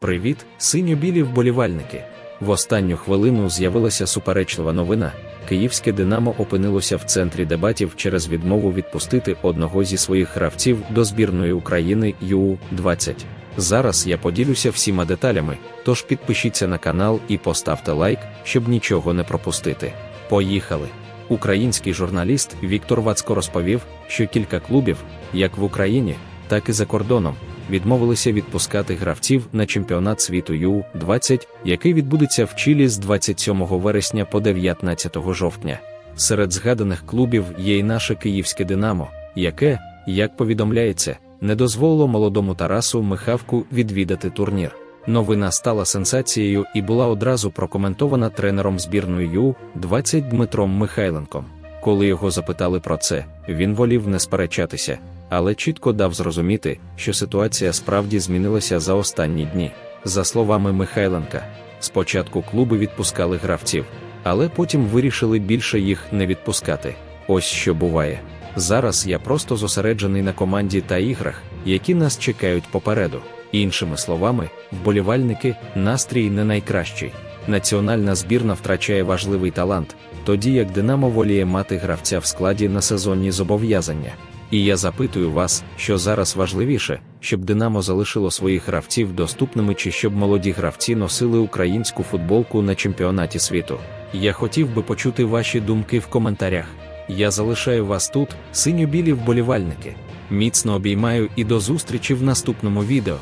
Привіт, синьо-білі вболівальники. В останню хвилину з'явилася суперечлива новина. Київське Динамо опинилося в центрі дебатів через відмову відпустити одного зі своїх гравців до збірної України ЮУ-20. Зараз я поділюся всіма деталями, тож підпишіться на канал і поставте лайк, щоб нічого не пропустити. Поїхали! Український журналіст Віктор Вацко розповів, що кілька клубів, як в Україні, так і за кордоном, відмовилися відпускати гравців на чемпіонат світу Ю-20, який відбудеться в Чилі з 27 вересня по 19 жовтня. Серед згаданих клубів є й наше київське Динамо, яке, як повідомляється, не дозволило молодому Тарасу Михавку відвідати турнір. Новина стала сенсацією і була одразу прокоментована тренером збірної Ю-20 Дмитром Михайленком. Коли його запитали про це, він волів не сперечатися, але чітко дав зрозуміти, що ситуація справді змінилася за останні дні. За словами Михайленка, спочатку клуби відпускали гравців, але потім вирішили більше їх не відпускати. Ось що буває. Зараз я просто зосереджений на команді та іграх, які нас чекають попереду. Іншими словами, вболівальники, настрій не найкращий. Національна збірна втрачає важливий талант, тоді як Динамо воліє мати гравця в складі на сезонні зобов'язання. І я запитую вас, що зараз важливіше, щоб Динамо залишило своїх гравців доступними чи щоб молоді гравці носили українську футболку на чемпіонаті світу. Я хотів би почути ваші думки в коментарях. Я залишаю вас тут, синьо-білі вболівальники. Міцно обіймаю і до зустрічі в наступному відео.